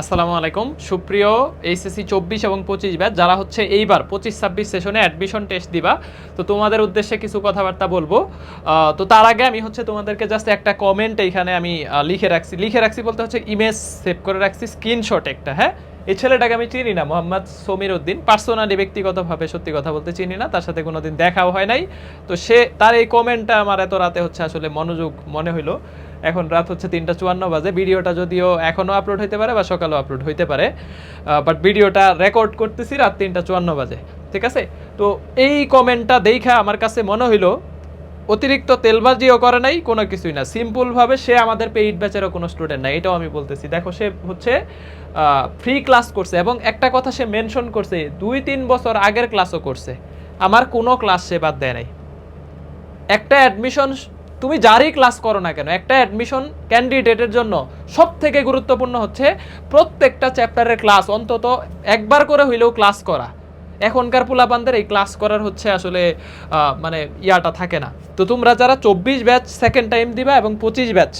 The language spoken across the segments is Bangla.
আসসালামু আলাইকুম। সুপ্রিয় এইচএসসি চব্বিশ এবং পঁচিশ ব্যাচ, যারা হচ্ছে এইবার পঁচিশ ছাব্বিশ সেশনে অ্যাডমিশন টেস্ট দিবা, তো তোমাদের উদ্দেশ্যে কিছু কথাবার্তা বলব। তো তার আগে আমি হচ্ছে তোমাদেরকে জাস্ট একটা কমেন্ট এইখানে আমি লিখে রাখছি। লিখে রাখছি বলতে হচ্ছে ইমেজ সেভ করে রাখছি স্ক্রিনশট একটা হ্যাঁ? এই ছেলেটাকে আমি চিনি না, মোহাম্মদ সমীর উদ্দিন। পার্সোনালি ব্যক্তিগতভাবে সত্যি কথা বলতে চিনি না, তার সাথে কোনোদিন দেখাও হয় নাই। তো সে, তার এই কমেন্টটা আমার এত রাতে হচ্ছে আসলে মনোযোগ মনে হইল। এখন রাত হচ্ছে তিনটা চুয়ান্ন বাজে। ভিডিওটা যদিও এখনও আপলোড হইতে পারে বা সকালেও আপলোড হইতে পারে। বাট ভিডিওটা রেকর্ড করতেছি রাত তিনটা চুয়ান্ন বাজে, ঠিক আছে? তো এই কমেন্টটা দেখা আমার কাছে মনে হইল, অতিরিক্ত তেলবাজিও করে নাই, কোনো কিছুই না। সিম্পলভাবে সে আমাদের পেইড ব্যাচেরও কোনো স্টুডেন্ট না এটাও আমি বলতেছি। দেখো, সে হচ্ছে ফ্রি ক্লাস করছে এবং একটা কথা সে মেনশন করছে, দুই তিন বছর আগের ক্লাসও করছে। আমার কোনো ক্লাস সে বাদ দেয় নাই। একটা অ্যাডমিশন তুমি যারই ক্লাস করো না কেন, একটা অ্যাডমিশন ক্যান্ডিডেটের জন্য সব থেকে গুরুত্বপূর্ণ হচ্ছে প্রত্যেকটা চ্যাপ্টারের ক্লাস অন্তত একবার করে হইলেও ক্লাস করা। এখনকার পোলাপানদের এই ক্লাস করার হচ্ছে আসলে মানে ইয়াটা থাকে না। তো তোমরা যারা চব্বিশ ব্যাচ সেকেন্ড টাইম দিবা এবং পঁচিশ ব্যাচ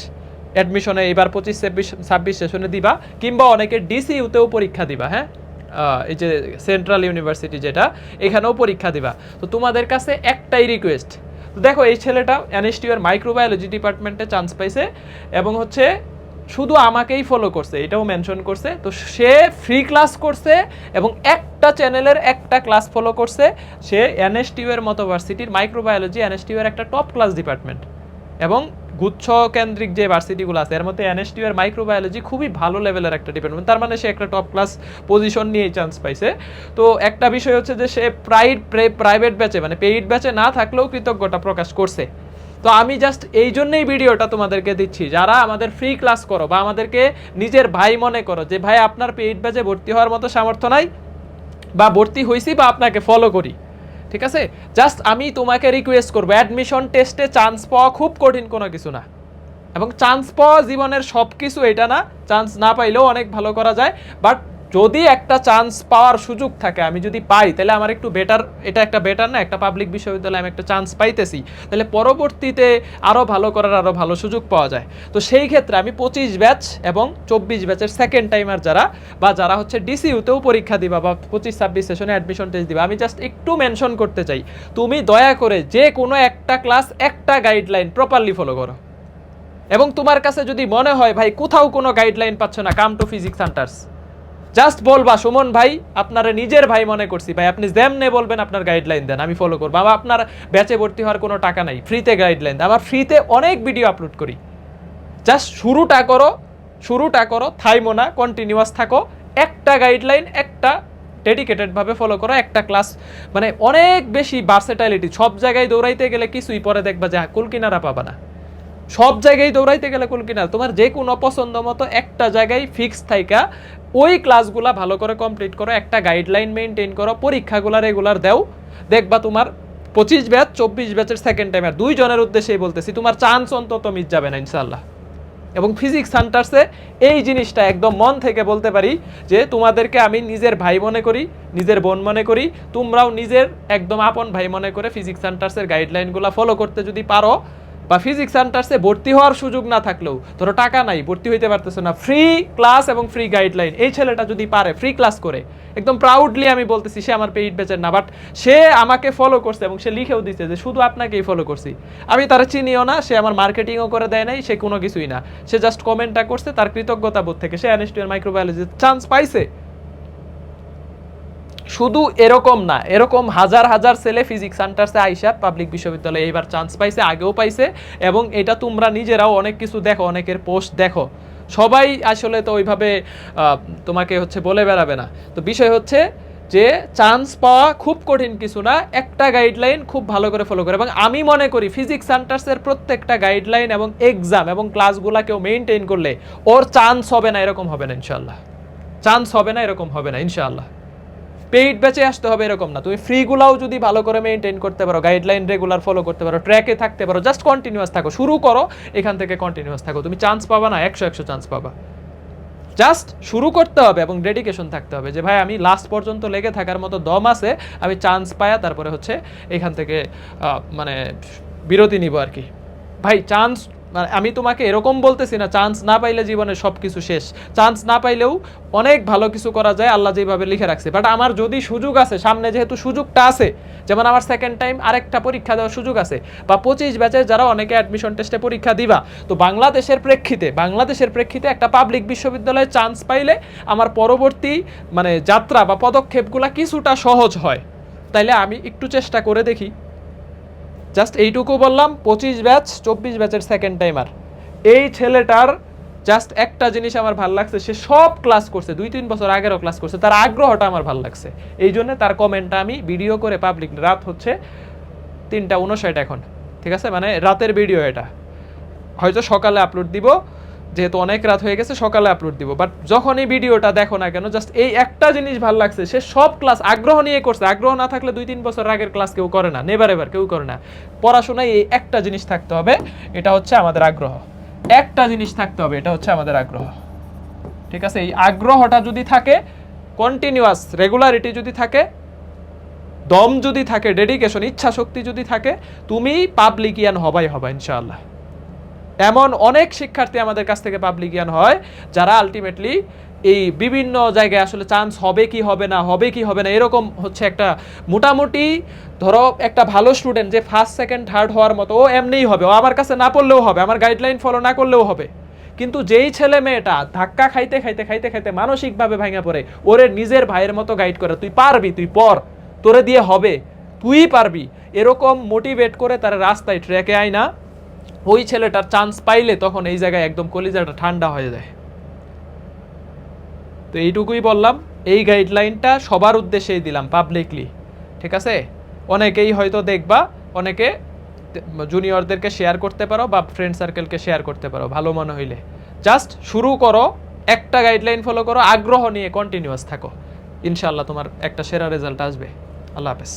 অ্যাডমিশনে এবার পঁচিশ, ছাব্বিশ ছাব্বিশ সেশনে দিবা, কিংবা অনেকে ডিসিউতেও পরীক্ষা দিবা হ্যাঁ? এই যে সেন্ট্রাল ইউনিভার্সিটি যেটা, এখানেও পরীক্ষা দিবা। তো তোমাদের কাছে একটাই রিকোয়েস্ট তো দেখো, এই ছেলেটা এনএসটিউর মাইক্রোবায়োলজি ডিপার্টমেন্টে চান্স পাইছে এবং হচ্ছে শুধু আমাকেই ফলো করছে, এটাও মেনশন করছে। তো সে ফ্রি ক্লাস করছে এবং একটা চ্যানেলের একটা ক্লাস ফলো করছে। সে এনএসটিউ এর মতো ভার্সিটির মাইক্রোবায়োলজি এনএসটিউ এর একটা টপ ক্লাস ডিপার্টমেন্ট এবং গুচ্ছ কেন্দ্রিক যে ভার্সিটিগুলো আছে, এর মধ্যে এনএসটিউ এর মাইক্রোবায়োলজি খুবই ভালো লেভেলের একটা ডিপার্টমেন্ট তার মানে সে একটা টপ ক্লাস পজিশন নিয়ে চান্স পাইছে। তো একটা বিষয় হচ্ছে যে সে প্রাইড প্রাইভেট ব্যাচে মানে পেইড ব্যাচে না থাকলেও কৃতজ্ঞতা প্রকাশ করছে। তো আমি জাস্ট এই জন্যই ভিডিওটা তোমাদেরকে দিচ্ছি, যারা আমাদের ফ্রি ক্লাস করো বা আমাদেরকে নিজের ভাই মনে করো যে, ভাই, আপনার পেইড ব্যাচে ভর্তি হওয়ার মতো সামর্থ্য নাই বা ভর্তি হয়েছি বা আপনাকে ফলো করি। ঠিক আছে? জাস্ট আমি তোমাকে রিকোয়েস্ট করব অ্যাডমিশন টেস্টে চান্স পাওয়া খুব কঠিন কোনো কিছু না। এবং চান্স পাওয়া জীবনের সব কিছু এটা না চান্স না পাইলেও অনেক ভালো করা যায় বাট যদি একটা চান্স পাওয়ার সুযোগ থাকে, আমি যদি পাই, তাহলে আমার একটু বেটার এটা একটা বেটার না, একটা পাবলিক বিশ্ববিদ্যালয়ে আমি একটা চান্স পাইতেছি। তাহলে পরবর্তীতে আরও ভালো করার আরও ভালো সুযোগ পাওয়া যায়। তো সেই ক্ষেত্রে আমি পঁচিশ ব্যাচ এবং চব্বিশ ব্যাচের সেকেন্ড টাইমার যারা, বা যারা হচ্ছে ডিসিউতেও পরীক্ষা দিবা, বা পঁচিশ, ছাব্বিশ সেশনে অ্যাডমিশন টেস্ট দিবা, আমি জাস্ট একটু মেনশন করতে চাই। তুমি দয়া করে যে কোনো একটা ক্লাস একটা গাইডলাইন প্রপারলি ফলো করো। এবং তোমার কাছে যদি মনে হয়, ভাই, কোথাও কোনো গাইডলাইন পাচ্ছ না come to physics centres just বলবা সুমন ভাই আপনারা নিজের ভাই মনে করছি। ভাই আপনি যেমনে বলবেন আপনার গাইডলাইন দেন আমি ফলো করব। আমার আপনার ব্যাচে ভর্তি হওয়ার কোনো টাকা নাই ফ্রিতে গাইডলাইন আমার ফ্রিতে অনেক ভিডিও আপলোড করি। জাস্ট শুরুটা করো শুরুটা করো থাইমো না কন্টিনিউয়াস থাকো। একটা গাইডলাইন একটা ডেডিকেটেডভাবে ফলো করো একটা ক্লাস মানে অনেক বেশি ভার্সেটাইলিটি সব জায়গায় দৌড়াইতে গেলে কিছুই পরে দেখবা যে হ্যাঁ, কুল কিনারা পাবা না। সব জায়গায় দৌড়াইতে গেলে কুল কিনারা তোমার যে কোনো পছন্দ মতো একটা জায়গায় ফিক্স থাইকা ওই ক্লাসগুলা ভালো করে কমপ্লিট করো, একটা গাইডলাইন মেনটেন করো, পরীক্ষাগুলা রেগুলার দাও। দেখবা তোমার পঁচিশ ব্যাচ চব্বিশ ব্যাচের সেকেন্ড টাইমের দুইজনের উদ্দেশ্যেই বলতেছি, তোমার চান্স অন্তত মিস যাবে না ইনশাল্লাহ এবং ফিজিক্স সেন্টার্সে এই জিনিসটা একদম মন থেকে বলতে পারি যে, তোমাদেরকে আমি নিজের ভাই মনে করি, নিজের বোন মনে করি, তোমরাও নিজের একদম আপন ভাই মনে করে ফিজিক্স সেন্টার্সের গাইডলাইনগুলো ফলো করতে যদি পারো বা ফিজিক্স সেন্টার্সে ভর্তি হওয়ার সুযোগ না থাকলেও, ধরো টাকা নাই, ভর্তি হইতে পারতেছে না। ফ্রি ক্লাস এবং ফ্রি গাইডলাইন এই ছেলেটা যদি পারে ফ্রি ক্লাস করে, একদম প্রাউডলি আমি বলতেছি, সে আমার পেইড বেচের না বাট সে আমাকে ফলো করছে এবং সে লিখেও দিচ্ছে যে, শুধু আপনাকেই ফলো করছি। আমি তারা চিনিও না, সে আমার মার্কেটিংও করে দেয় নাই, সে কোনো কিছুই না। সে জাস্ট কমেন্টটা করছে, তার কৃতজ্ঞতা বোধ থেকে সে অ্যানিস্টিয়ার মাইক্রোবায়োলজির চান্স পাইছে। শুধু এরকম না, এরকম হাজার হাজার ছেলে ফিজিক্স সেন্টার্সে আইসা পাবলিক বিশ্ববিদ্যালয়ে এইবার চান্স পাইছে, আগেও পাইছে এবং এটা তোমরা নিজেরাও অনেক কিছু দেখো, অনেকের পোস্ট দেখো। সবাই আসলে তো ওইভাবে তোমাকে হচ্ছে বলে বেড়াবে না। তো বিষয় হচ্ছে যে চান্স পাওয়া খুব কঠিন কিছু না, একটা গাইডলাইন খুব ভালো করে ফলো করে। এবং আমি মনে করি ফিজিক্স সেন্টার্সের প্রত্যেকটা গাইডলাইন এবং এক্সাম এবং ক্লাসগুলা কেউ মেনটেন করলে ওর চান্স হবে না, এরকম হবে না ইনশাল্লাহ চান্স হবে না, এরকম হবে না, ইনশাআল্লাহ। পেইড ব্যাচে আসতে হবে এরকম না। তুমি ফ্রিগুলাও যদি ভালো করে মেনটেন করতে পারো গাইডলাইন রেগুলার ফলো করতে পারো ট্র্যাকে থাকতে পারো জাস্ট কন্টিনিউয়াস থাকো। শুরু করো, এখান থেকে কন্টিনিউয়াস থাকো। তুমি চান্স পাবা না, একশো একশো চান্স পাবা। জাস্ট শুরু করতে হবে এবং ডেডিকেশন থাকতে হবে যে, ভাই, আমি লাস্ট পর্যন্ত লেগে থাকার মতো দম আছে, আমি চান্স পায়া, তারপরে হচ্ছে এখান থেকে মানে বিরতি নিব আর কি। ভাই চান্স মানে আমি তোমাকে এরকম বলতেছি না চান্স না পাইলে জীবনে সব কিছু শেষ। চান্স না পাইলেও অনেক ভালো কিছু করা যায়, আল্লাহ যেভাবে লিখে রাখছে। বাট আমার যদি সুযোগ আছে, সামনে যেহেতু সুযোগটা আছে, যেমন আমার সেকেন্ড টাইম আরেকটা পরীক্ষা দেওয়ার সুযোগ আছে, বা পঁচিশ ব্যাচে যারা অনেকে অ্যাডমিশন টেস্টে পরীক্ষা দিবা, তো বাংলাদেশের প্রেক্ষিতে বাংলাদেশের প্রেক্ষিতে একটা পাবলিক বিশ্ববিদ্যালয়ে চান্স পাইলে আমার পরবর্তী মানে যাত্রা বা পদক্ষেপগুলা কিছুটা সহজ হয়। তাইলে আমি একটু চেষ্টা করে দেখি। জাস্ট এইটুকু বললাম, পঁচিশ ব্যাচ, চব্বিশ ব্যাচের সেকেন্ড টাইমার এই ছেলেটার জাস্ট একটা জিনিস আমার ভালো লাগছে, সে সব ক্লাস করছে, দুই তিন বছর আগেরও ক্লাস করছে, তার আগ্রহটা আমার ভালো লাগছে। এই জন্য তার কমেন্টটা আমি ভিডিও করে পাবলিক রাত হচ্ছে তিনটা উনষাট এখন, ঠিক আছে? মানে রাতের ভিডিও এটা। হয়তো সকালে আপলোড দিব যেহেতু অনেক রাত হয়ে গেছে, সকালে আপলোড দিব। বাট যখন এই ভিডিওটা দেখো না কেন জাস্ট এই একটা জিনিস ভালো লাগছে, সে সব ক্লাস আগ্রহ নিয়ে করছে। আগ্রহ না থাকলে দুই তিন বছর আগের ক্লাস কেউ করে না নেবার এবার কেউ করে না। পড়াশোনায় এই একটা জিনিস থাকতে হবে, এটা হচ্ছে আমাদের আগ্রহ। একটা জিনিস থাকতে হবে, এটা হচ্ছে আমাদের আগ্রহ। ঠিক আছে? এই আগ্রহটা যদি থাকে কন্টিনিউয়াস রেগুলারিটি যদি থাকে, দম যদি থাকে ডেডিকেশন ইচ্ছা শক্তি যদি থাকে তুমি পাবলিকিয়ান হবাই হবা, ইনশাআল্লাহ। এমন অনেক শিক্ষার্থী আমাদের কাছ থেকে পাবলিকিয়ান হয়, যারা আলটিমেটলি এই বিভিন্ন জায়গায় আসলে চান্স হবে কি হবে না, হবে কি হবে না, এরকম হচ্ছে একটা মোটামুটি ধরো একটা ভালো স্টুডেন্ট যে ফার্স্ট সেকেন্ড থার্ড হওয়ার মতো, ও এমনিই হবে, ও আমার কাছে না পড়লেও হবে, আমার গাইডলাইন ফলো না করলেও হবে। কিন্তু যেই ছেলে মেয়েটা ধাক্কা খাইতে খাইতে খাইতে খাইতে মানসিকভাবে ভাঙা পড়ে, ওরে নিজের ভাইয়ের মতো গাইড করে, তুই পারবি, তুই পর তোরে দিয়ে হবে, তুই পারবি। এরকম মোটিভেট করে তার রাস্তায় ট্র্যাকে আয় না। ওই ছেলেটার চান্স পাইলে তখন এই জায়গায় একদম কলিজাটা ঠান্ডা হয়ে যায়। তো এইটুকুই বললাম, এই গাইডলাইনটা সবার উদ্দেশ্যেই দিলাম পাবলিকলি ঠিক আছে? অনেকেই হয়তো দেখবা, অনেকে জুনিয়রদেরকে শেয়ার করতে পারো বা ফ্রেন্ড সার্কেলকে শেয়ার করতে পারো, ভালো মনে হইলে। জাস্ট শুরু করো, একটা গাইডলাইন ফলো করো, আগ্রহ নিয়ে কন্টিনিউয়াস থাকো। ইনশাল্লাহ তোমার একটা সেরা রেজাল্ট আসবে। আল্লাহ হাফেজ।